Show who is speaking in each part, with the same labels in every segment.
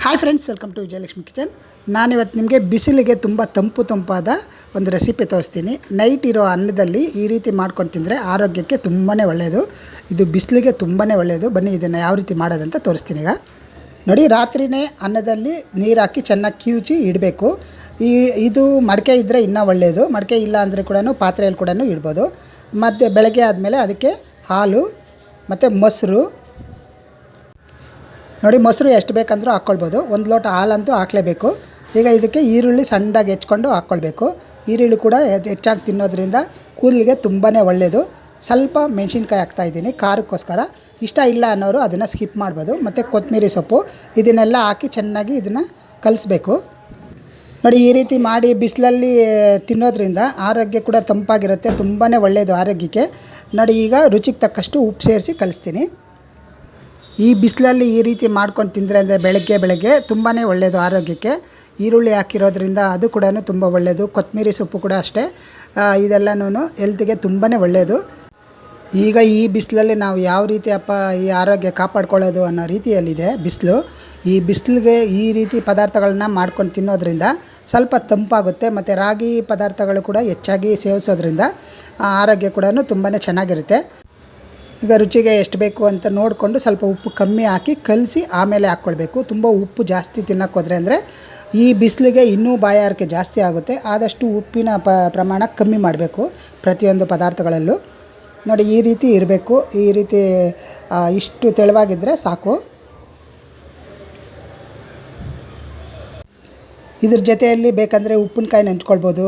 Speaker 1: Hi friends welcome to Vijayalakshmi kitchen ನಾನಿವತ್ತು ನಿಮಗೆ ಬಿಸಿಲಿಗೆ ತುಂಬ ತಂಪು ತಂಪಾದ ಒಂದು ರೆಸಿಪಿ ತೋರಿಸ್ತೀನಿ. ನೈಟ್ ಇರೋ ಅನ್ನದಲ್ಲಿ ಈ ರೀತಿ ಮಾಡ್ಕೊಂಡು ತಿಂದರೆ ಆರೋಗ್ಯಕ್ಕೆ ತುಂಬಾ ಒಳ್ಳೆಯದು ಇದು ಬಿಸಿಲಿಗೆ ತುಂಬಾ ಒಳ್ಳೆಯದು ಬನ್ನಿ ಇದನ್ನು ಯಾವ ರೀತಿ ಮಾಡೋದಂತ ತೋರಿಸ್ತೀನಿ ಈಗ. ನೋಡಿ, ರಾತ್ರಿನೇ ಅನ್ನದಲ್ಲಿ ನೀರು ಹಾಕಿ ಚೆನ್ನಾಗಿ ಕಿವುಚಿ ಇಡಬೇಕು. ಈ, ಇದು ಮಡಕೆ ಇದ್ದರೆ ಇನ್ನೂ ಒಳ್ಳೆಯದು ಮಡಕೆ ಇಲ್ಲ ಅಂದರೆ ಕೂಡ ಪಾತ್ರೆಯಲ್ಲಿ ಕೂಡ ಇಡ್ಬೋದು. ಮತ್ತು ಬೆಳಗ್ಗೆ ಆದಮೇಲೆ ಅದಕ್ಕೆ ಹಾಲು, ಮತ್ತು ಮೊಸರು ನೋಡಿ ಮೊಸರು ಎಷ್ಟು ಬೇಕಂದರೂ ಹಾಕ್ಕೊಳ್ಬೋದು. ಒಂದು ಲೋಟ ಹಾಲಂತೂ ಹಾಕ್ಲೇಬೇಕು. ಈಗ ಇದಕ್ಕೆ ಈರುಳ್ಳಿ ಸಣ್ಣದಾಗಿ ಹೆಚ್ಕೊಂಡು ಹಾಕ್ಕೊಳ್ಬೇಕು. ಈರುಳ್ಳಿ ಕೂಡ ಹೆಚ್- ಹೆಚ್ಚಾಗಿ ತಿನ್ನೋದ್ರಿಂದ ಕೂದಲಿಗೆ ತುಂಬಾ ಒಳ್ಳೆಯದು ಸ್ವಲ್ಪ ಮೆಣಸಿನ್ಕಾಯಿ ಹಾಕ್ತಾಯಿದ್ದೀನಿ ಖಾರಕ್ಕೋಸ್ಕರ. ಇಷ್ಟ ಇಲ್ಲ ಅನ್ನೋರು ಅದನ್ನು ಸ್ಕಿಪ್ ಮಾಡ್ಬೋದು. ಮತ್ತು ಕೊತ್ತಂಬರಿ ಸೊಪ್ಪು, ಇದನ್ನೆಲ್ಲ ಹಾಕಿ ಚೆನ್ನಾಗಿ ಇದನ್ನು ಕಲಿಸ್ಬೇಕು. ನೋಡಿ ಈ ರೀತಿ ಮಾಡಿ ಬಿಸಿಲಲ್ಲಿ ತಿನ್ನೋದ್ರಿಂದ ಆರೋಗ್ಯ ಕೂಡ ತಂಪಾಗಿರುತ್ತೆ. ತುಂಬಾ ಒಳ್ಳೆಯದು ಆರೋಗ್ಯಕ್ಕೆ. ನೋಡಿ ಈಗ ರುಚಿಗೆ ತಕ್ಕಷ್ಟು ಉಪ್ಪು ಸೇರಿಸಿ ಕಲಿಸ್ತೀನಿ. ಈ ಬಿಸಿಲಲ್ಲಿ ಈ ರೀತಿ ಮಾಡ್ಕೊಂಡು ತಿಂದರೆ ಅಂದರೆ ಬೆಳಗ್ಗೆ ಬೆಳಗ್ಗೆ ತುಂಬಾ ಒಳ್ಳೆಯದು ಆರೋಗ್ಯಕ್ಕೆ. ಈರುಳ್ಳಿ ಹಾಕಿರೋದ್ರಿಂದ ಅದು ಕೂಡ ತುಂಬ ಒಳ್ಳೆಯದು ಕೊತ್ತಂಬರಿ ಸೊಪ್ಪು ಕೂಡ ಅಷ್ಟೇ. ಇದೆಲ್ಲನೂ ಹೆಲ್ತಿಗೆ ತುಂಬಾ ಒಳ್ಳೆಯದು ಈಗ ಈ ಬಿಸಿಲಲ್ಲಿ ನಾವು ಯಾವ ರೀತಿ ಅಪ್ಪ ಈ ಆರೋಗ್ಯ ಕಾಪಾಡ್ಕೊಳ್ಳೋದು ಅನ್ನೋ ರೀತಿಯಲ್ಲಿದೆ ಬಿಸಿಲು. ಈ ಬಿಸಿಲಿಗೆ ಈ ರೀತಿ ಪದಾರ್ಥಗಳನ್ನ ಮಾಡ್ಕೊಂಡು ತಿನ್ನೋದ್ರಿಂದ ಸ್ವಲ್ಪ ತಂಪಾಗುತ್ತೆ. ಮತ್ತು ರಾಗಿ ಪದಾರ್ಥಗಳು ಕೂಡ ಹೆಚ್ಚಾಗಿ ಸೇವಿಸೋದ್ರಿಂದ ಆರೋಗ್ಯ ಕೂಡ ತುಂಬಾ ಚೆನ್ನಾಗಿರುತ್ತೆ. ಈಗ ರುಚಿಗೆ ಎಷ್ಟು ಬೇಕು ಅಂತ ನೋಡಿಕೊಂಡು ಸ್ವಲ್ಪ ಉಪ್ಪು ಕಮ್ಮಿ ಹಾಕಿ ಕಲಸಿ ಆಮೇಲೆ ಹಾಕ್ಕೊಳ್ಬೇಕು. ತುಂಬ ಉಪ್ಪು ಜಾಸ್ತಿ ತಿನ್ನೋಕೆ ಹೋದರೆ ಅಂದರೆ ಈ ಬಿಸಿಲಿಗೆ ಇನ್ನೂ ಬಾಯಾರಿಕೆ ಜಾಸ್ತಿ ಆಗುತ್ತೆ. ಆದಷ್ಟು ಉಪ್ಪಿನ ಪ ಪ್ರಮಾಣ ಕಮ್ಮಿ ಮಾಡಬೇಕು ಪ್ರತಿಯೊಂದು ಪದಾರ್ಥಗಳಲ್ಲೂ. ನೋಡಿ, ಈ ರೀತಿ ಇರಬೇಕು. ಈ ರೀತಿ ಇಷ್ಟು ತೆಳುವಾಗಿದ್ದರೆ ಸಾಕು. ಇದ್ರ ಜೊತೆಯಲ್ಲಿ ಬೇಕಂದರೆ ಉಪ್ಪಿನಕಾಯಿ ನೆಂಚ್ಕೊಳ್ಬೋದು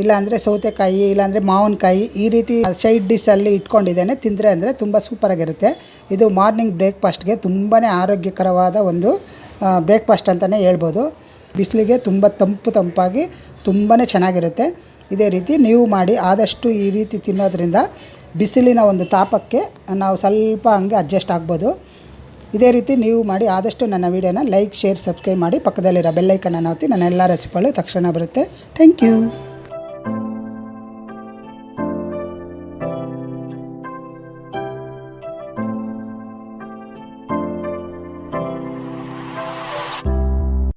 Speaker 1: ಇಲ್ಲಾಂದರೆ ಸೌತೆಕಾಯಿ, ಇಲ್ಲಾಂದರೆ ಮಾವಿನಕಾಯಿ, ಈ ರೀತಿ ಸೈಡ್ ಡಿಸ್ಸಲ್ಲಿ ಇಟ್ಕೊಂಡಿದ್ದೇನೆ. ತಿಂದರೆ ಅಂದರೆ ತುಂಬ ಸೂಪರಾಗಿರುತ್ತೆ ಇದು ಮಾರ್ನಿಂಗ್ ಬ್ರೇಕ್ಫಾಸ್ಟ್ಗೆ ತುಂಬಾ ಆರೋಗ್ಯಕರವಾದ ಒಂದು ಬ್ರೇಕ್ಫಾಸ್ಟ್ ಅಂತಲೇ ಹೇಳ್ಬೋದು. ಬಿಸಿಲಿಗೆ ತುಂಬ ತಂಪು ತಂಪಾಗಿ ತುಂಬಾ ಚೆನ್ನಾಗಿರುತ್ತೆ. ಇದೇ ರೀತಿ ನೀವು ಮಾಡಿ ಆದಷ್ಟು ಈ ರೀತಿ ತಿನ್ನೋದ್ರಿಂದ ಬಿಸಿಲಿನ ಒಂದು ತಾಪಕ್ಕೆ ನಾವು ಸ್ವಲ್ಪ ಹಂಗೆ ಅಡ್ಜಸ್ಟ್ ಆಗ್ಬೋದು. ಇದೇ ರೀತಿ ನೀವು ಮಾಡಿ ಆದಷ್ಟು ನನ್ನ ವೀಡಿಯೋನ ಲೈಕ್ ಶೇರ್ ಸಬ್ಸ್ಕ್ರೈಬ್ ಮಾಡಿ ಪಕ್ಕದಲ್ಲಿರೋ ಬೆಲ್ಲೈಕನ್ನ ಒತ್ತಿ ನನ್ನ ಎಲ್ಲ ರೆಸಿಪಿಗಳು ತಕ್ಷಣ ಬರುತ್ತೆ. Thank you